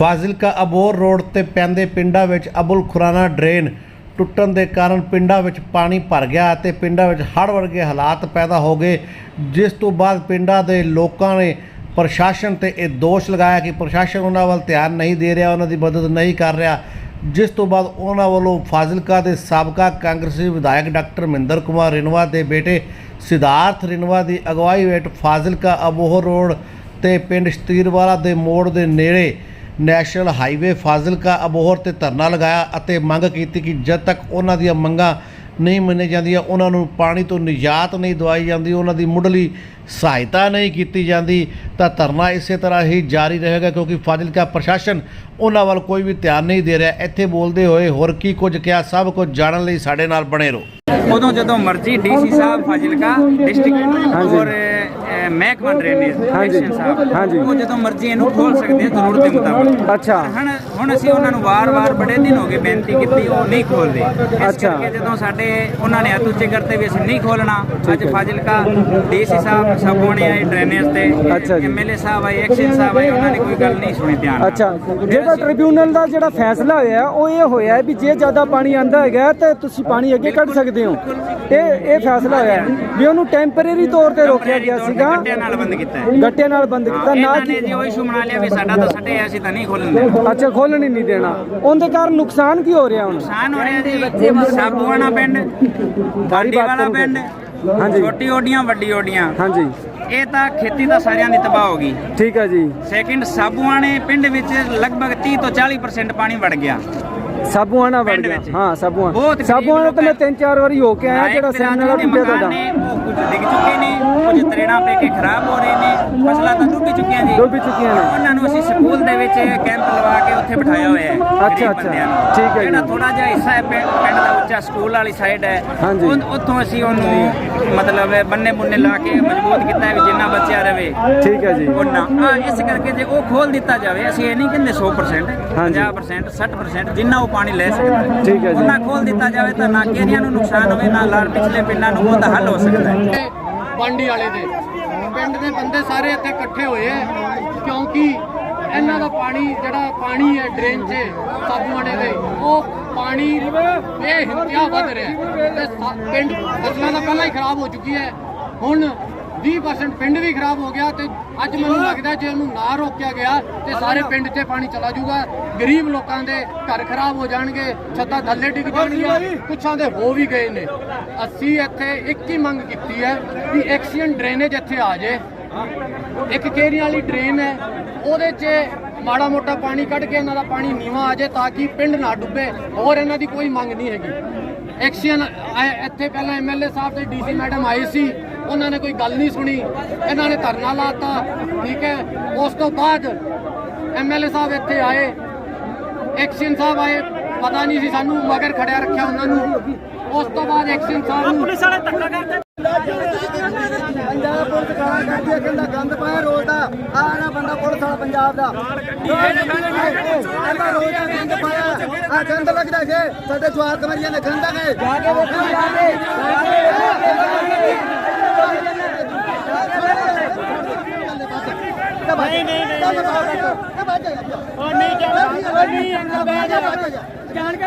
Fazilka Abohar road ਤੇ ਪੈਂਦੇ ਪਿੰਡਾਂ ਵਿੱਚ ਅਬੁਲ ਖੁਰਾਨਾ ਡਰੇਨ ਟੁੱਟਣ ਦੇ ਕਾਰਨ ਪਿੰਡਾਂ ਵਿੱਚ ਪਾਣੀ ਭਰ ਗਿਆ ਅਤੇ ਪਿੰਡਾਂ ਵਿੱਚ ਹੜ੍ਹ ਵਰਗੇ ਹਾਲਾਤ ਪੈਦਾ ਹੋ ਗਏ, ਜਿਸ ਤੋਂ ਬਾਅਦ ਪਿੰਡਾਂ ਦੇ ਲੋਕਾਂ ਨੇ ਪ੍ਰਸ਼ਾਸਨ ਤੇ ਇਹ ਦੋਸ਼ ਲਗਾਇਆ ਕਿ ਪ੍ਰਸ਼ਾਸਨ ਉਹਨਾਂ ਵੱਲ ਧਿਆਨ ਨਹੀਂ ਦੇ ਰਿਹਾ, ਉਹਨਾਂ ਦੀ ਮਦਦ ਨਹੀਂ ਕਰ ਰਿਹਾ। ਜਿਸ ਤੋਂ ਬਾਅਦ ਉਹਨਾਂ ਵੱਲੋਂ ਫਾਜ਼ਿਲਕਾ ਦੇ ਸਾਬਕਾ ਕਾਂਗਰਸੀ ਵਿਧਾਇਕ ਡਾਕਟਰ ਮਹਿੰਦਰ ਕੁਮਾਰ ਰਿਨਵਾ ਦੇ ਬੇਟੇ ਸਿਧਾਰਥ ਰਿਨਵਾ ਦੀ ਅਗਵਾਈ ਹੇਠ ਫਾਜ਼ਿਲਕਾ ਅਬੋਹਰ ਰੋਡ ਤੇ ਪਿੰਡ ਸ਼ਤੀਰਵਾਲਾ ਦੇ ਮੋੜ ਦੇ ਨੇੜੇ ਨੈਸ਼ਨਲ ਹਾਈਵੇ ਫਾਜ਼ਿਲਕਾ ਅਬੋਹਰ ਤੇ ਧਰਨਾ ਲਗਾਇਆ ਅਤੇ ਮੰਗ ਕੀਤੀ ਕਿ ਜਦ ਤੱਕ ਉਹਨਾਂ ਦੀਆਂ ਮੰਗਾਂ ਨਹੀਂ ਮੰਨੀਆਂ ਜਾਂਦੀਆਂ ਉਹਨਾਂ ਨੂੰ ਪਾਣੀ ਤੋਂ ਨਿਜਾਤ ਨਹੀਂ ਦਵਾਈ ਜਾਂਦੀ ਉਹਨਾਂ ਦੀ ਮੁੱਢਲੀ ਸਹਾਇਤਾ ਨਹੀਂ ਕੀਤੀ ਜਾਂਦੀ ਤਾਂ ਧਰਨਾ ਇਸੇ ਤਰ੍ਹਾਂ ਹੀ ਜਾਰੀ ਰਹੇਗਾ ਕਿਉਂਕਿ ਫਾਜ਼ਿਲਕਾ ਪ੍ਰਸ਼ਾਸਨ ਉਹਨਾਂ ਵੱਲ ਕੋਈ ਵੀ ਧਿਆਨ ਨਹੀਂ ਦੇ ਰਿਹਾ। ਇੱਥੇ ਬੋਲਦੇ ਹੋਏ ਹੋਰ ਕੀ ਕੁਝ ਕਿਹਾ ਸਭ ਕੁਝ ਜਾਣਨ ਲਈ ਸਾਡੇ ਨਾਲ ਬਣੇ ਰਹੋ। ਉਦੋਂ ਜਦੋਂ ਮਰਜ਼ੀ ਡੀਸੀ ਸਾਹਿਬ ਫਾਜ਼ਿਲਕਾ ਡਿਸਟ੍ਰਿਕਟ ਔਰ ਮਹਿਕਮਾ ਡਰੇਨੇਜ ਸਾਹਿਬ। ਹਾਂਜੀ। ਉਹ ਜਦੋਂ ਮਰਜ਼ੀ ਇਹਨੂੰ ਖੋਲ ਸਕਦੇ ਆ ਜ਼ਰੂਰਤ ਦੇ ਮੁਤਾਬਕ। ਅੱਛਾ। ਹੁਣ ਹੁਣ ਅਸੀਂ ਉਹਨਾਂ ਨੂੰ ਵਾਰ-ਵਾਰ ਬੜੇ ਦਿਨ ਹੋ ਗਏ ਬੇਨਤੀ ਕੀਤੀ ਉਹ ਨਹੀਂ ਖੋਲਦੇ। ਇਸ ਅੱਛਾ। ਕਰਕੇ ਜਦੋਂ ਸਾਡੇ ਉਹਨਾਂ ਨੇ ਹੱਥ ਉੱਚੇ ਕਰਤੇ ਵੀ ਅਸੀਂ ਨਹੀਂ ਖੋਲਣਾ ਅੱਜ ਫਾਜ਼ਿਲਕਾ ਡੀਸੀ ਸਾਹਿਬ ਸਭ ਹੋਣੇ ਆਏ ਡਰੇਨੇਜ ਤੇ ਜੀ। ਐਮਐਲਏ ਸਾਹਿਬ ਆਏ ਐਕਸ਼ਨ ਸਾਹਿਬ ਆਏ ਉਹਨਾਂ ਨੇ ਕੋਈ ਗੱਲ ਨਹੀਂ ਸੁਣੀ ਧਿਆਨ। ਅੱਛਾ। ਜਿਹੜਾ ਟ੍ਰਿਬਿਊਨਲ ਦਾ ਜਿਹੜਾ ਫੈਸਲਾ ਹੋਇਆ ਉਹ ਇਹ ਹੋਇਆ ਵੀ ਜੇ ਜ਼ਿਆਦਾ ਪਾਣੀ ਆਂਦਾ ਹੈਗਾ ਤੇ ਤੁਸੀਂ ਪਾਣੀ ਅੱਗੇ ਕੱਢ ਸਕਦੇ ਹੋ। ਇਹ ਇਹ ਫੈਸਲਾ ਹੋਇਆ ਵੀ ਉਹਨੂੰ ਟੈਂਪਰੇਰੀ ਤੌਰ ਤੇ ਰੋਕਿਆ ਗਿਆ ਸੀਗਾ। ਗੱਟਿਆਂ ਨਾਲ ਬੰਦ ਕੀਤਾ ਹੈ। ਗੱਟੇ ਨਾਲ ਬੰਦ ਕੀਤਾ ਨਾ ਇਹਨਾਂ ਨੇ ਜੀ ਉਹ ਇਸ਼ੂ ਬਣਾ ਲਿਆ ਵੀ ਸਾਡਾ ਤਾਂ ਸੱਟੇ ਆ, ਅਸੀਂ ਤਾਂ ਨਹੀਂ ਖੋਲਣ ਅੱਛਾ ਖੋਲਣ ਹੀ ਨਹੀਂ ਦੇਣਾ। ਉਹਦੇ ਕਾਰਨ ਨੁਕਸਾਨ ਕੀ ਹੋ ਰਿਹਾ ਹੁਣ? ਨੁਕਸਾਨ ਹੋ ਰਿਹਾ ਜੀ। ਸਾਬੂਆਣਾ ਪਿੰਡ ਬਾਤ ਵਾਲਾ ਪਿੰਡ ਹਾਂਜੀ। ਛੋਟੀ ਓਡੀਆਂ ਵੱਡੀ ਓਡੀਆਂ। ਹਾਂਜੀ। ਇਹ ਤਾਂ ਖੇਤੀ ਤਾਂ ਸਾਰਿਆਂ ਦੀ ਤਬਾਹ ਹੋ ਗਈ। ਠੀਕ ਹੈ ਜੀ। ਸੈਕਿੰਡ ਸਾਬੂਆਣੇ ਪਿੰਡ ਵਿੱਚ ਲਗਭਗ 30 ਤੋਂ 40% ਪਾਣੀ ਵੜ ਗਿਆ। ਸਾਬੂਆਣਾ ਵੜ ਪਿੰਡ ਗਿਆ। ਵਿੱਚ। ਹਾਂ ਸਾਬੂਆਣਾ ਬਹੁਤ ਗਰੀਬ ਸਾਬੂਆਣਾ ਤਾਂ ਮੈਂ ਲੋਕ ਤਿੰਨ ਚਾਰ ਵਾਰੀ ਹੋ ਕੇ ਆਇਆ ਜਿਹੜਾ ਸੈਮੀਨਾਰ ਟੁੱਟਿਆ ਤੁਹਾਡਾ। ਉਹ ਕੁਝ ਡਿੱਗ ਚੁੱਕੇ ਨੇ। ਕੁਝ ਤਰੇੜਾਂ ਪੈ ਕੇ ਖਰਾਬ ਹੋ ਰਹੇ ਨੇ ਫਸਲਾਂ ਤਾਂ ਡੁੱਬ ਚੁੱਕੀਆਂ ਜੀ ਡੁੱਬ ਚੁੱਕੀਆਂ ਨੇ। ਉਹਨਾਂ ਨੂੰ ਅਸੀਂ ਸਕੂਲ ਦੇ ਵਿੱਚ ਕੈਂਪ ਲਵਾ ਕੇ ਉੱਥੇ ਬਿਠਾਇਆ ਹੋਇਆ ਹੈ ਅੱਛਾ, ਅੱਛਾ। ਠੀਕ ਹੈ ਜੀ। ਜਿਹੜਾ ਥੋੜਾ ਜਿਹਾ ਹਿੱਸਾ ਹੈ ਪਿੰਡ ਦਾ ਉੱਚਾ ਸਕੂਲ ਵਾਲੀ ਸਾਈਡ ਹੈ ਉੱਥੋਂ ਅਸੀਂ ਉਹਨੂੰ ਮਤਲਬ ਬੰਨੇ ਬੁੰਨੇ ਲਾ ਕੇ ਮਜ਼ਬੂਤ ਕੀਤਾ ਹੈ ਵੀ ਜਿੰਨਾ ਬੱਚਿਆ ਰਵੇ ਠੀਕ ਹੈ ਜੀ ਉਹਨਾਂ ਇਸ ਕਰਕੇ ਜੇ ਉਹ ਖੋਲ ਦਿੱਤਾ ਜਾਵੇ ਅਸੀਂ ਇਹ ਨਹੀਂ ਕਹਿੰਦੇ 100% ਹਾਂਜੀ। 50% 60% ਜਿੰਨਾ ਉਹ ਪਾਣੀ ਲੈ ਸਕਦਾ ਹੈ ਠੀਕ ਹੈ ਜੀ। ਉਹਨਾਂ ਖੋਲ ਦਿੱਤਾ ਜਾਵੇ ਤਾਂ ਨਾ ਕਿਹੜਿਆਂ ਨੂੰ ਨੁਕਸਾਨ ਹੋਵੇ ਨਾ ਲਾਰ ਪਿਛਲੇ ਪਿੰਡਾਂ ਨੂੰ ਉਹਦਾ ਹੱਲ ਹੋ ਸਕਦਾ ਹੈ ਬਾਂਡੀ ਵਾਲੇ ਦੇ। ਪਿੰਡ ਦੇ ਬੰਦੇ ਸਾਰੇ ਇੱਥੇ ਇਕੱਠੇ ਹੋਏ ਐ, ਕਿਉਂਕਿ ਇਹਨਾਂ ਦਾ ਪਾਣੀ, ਜਿਹੜਾ ਪਾਣੀ ਹੈ ਡਰੇਨ 'ਚ ਸਾਬੂਆਣੇ ਦੇ ਉਹ ਪਾਣੀ ਬੇਹਿੰਤਿਆ ਵੱਧ ਰਿਹਾ ਹੈ ਤੇ ਸਾ- ਪਿੰਡ ਫਸਲਾਂ ਤਾਂ ਪਹਿਲਾਂ ਹੀ ਖਰਾਬ ਹੋ ਚੁੱਕੀ ਹੈ ਹੁਣ 20% ਪਿੰਡ ਵੀ ਖਰਾਬ ਹੋ ਗਿਆ ਤੇ ਅੱਜ ਮੈਨੂੰ ਲੱਗਦਾ ਜੇ ਉਹਨੂੰ ਨਾ ਰੋਕਿਆ ਗਿਆ ਤੇ ਸਾਰੇ ਪਿੰਡ 'ਚ ਪਾਣੀ ਚਲਾ ਜਾਊਗਾ। ਗਰੀਬ ਲੋਕਾਂ ਦੇ ਘਰ ਖਰਾਬ ਹੋ ਜਾਣਗੇ ਛੱਤਾਂ ਥੱਲੇ ਡਿੱਗ ਜਾਣਗੀਆਂ। ਕੁਛਾਂ ਦੇ ਹੋ ਵੀ ਗਏ ਨੇ। ਅਸੀਂ ਇੱਥੇ ਇੱਕ ਹੀ ਮੰਗ ਕੀਤੀ ਹੈ ਕਿ ਐਕਸੀਅਨ ਡਰੇਨੇਜ ਇੱਥੇ ਆ ਜੇ ਇੱਕ ਕੇਰੀ ਵਾਲੀ ਡਰੇਨ ਹੈ ਉਹਦੇ 'ਚ ਮਾੜਾ ਮੋਟਾ ਪਾਣੀ ਕੱਢ ਕੇ ਇਹਨਾਂ ਦਾ ਪਾਣੀ ਨੀਵਾ ਆ ਜਾਏ ਤਾਂ ਕਿ ਪਿੰਡ ਨਾ ਡੁੱਬੇ। ਹੋਰ ਇਹਨਾਂ ਦੀ ਕੋਈ ਮੰਗ ਨਹੀਂ ਹੈਗੀ। ਐਕਸੀਅਨ ਇੱਥੇ ਪਹਿਲਾਂ ਐਮਐਲਏ ਸਾਹਿਬ ਤੇ ਡੀਸੀ ਮੈਡਮ ਆਏ ਸੀ। ਉਹਨਾਂ ਨੇ ਕੋਈ ਗੱਲ ਨਹੀਂ ਸੁਣੀ। ਇਹਨਾਂ ਨੇ ਧਰਨਾ ਲਾਤਾ ਠੀਕ ਹੈ। ਉਸ ਤੋਂ ਬਾਅਦ ਐਮਐਲਏ ਸਾਹਿਬ ਇੱਥੇ ਆਏ। ਐਕਸ਼ਨ ਸਾਹਿਬ ਆਏ ਪਤਾ ਨਹੀਂ ਸੀ ਸਾਨੂੰ ਮਗਰ ਖੜਿਆ ਰੱਖਿਆ ਉਹਨਾਂ ਨੂੰ। ਉਸ ਤੋਂ ਬਾਅਦ ਐਕਸ਼ਨ ਸਾਹਿਬ ਨੂੰ ਪੁਲਿਸ ਵਾਲੇ ਧੱਕਾ ਕਰਦੇ। ਪੰਜਾਬ ਪੁਲਿਸ ਗਾਲਾਂ ਕੱਢਦੀ ਹੈ ਕਹਿੰਦਾ ਗੰਦ ਪਾਇਆ ਰੋਜ਼ ਦਾ। ਆ ਨਾ ਬੰਦਾ ਪੁਲਿਸ ਵਾਲਾ ਪੰਜਾਬ ਦਾ। ਕਹਿੰਦਾ ਰੋਜ਼ ਦਾ ਗੰਦ ਪਾਇਆ। ਆ ਗੰਦ ਲੱਗਦਾ ਜੇ ਸਾਡੇ ਜਵਾਰ ਕਮਰੀਆਂ ਨੇ ਗੰਦਾ ਗਏ ਜਾ ਕੇ ਵੇਖੋ ਜਾ ਕੇ। ਨਹੀਂ ਨਹੀਂ ਨਹੀਂ। ਉਹ ਨਹੀਂ ਜਾਣਾ ਨਹੀਂ ਅੰਦਰ ਬਹਿ ਜਾ ਜਾਣ ਕੇ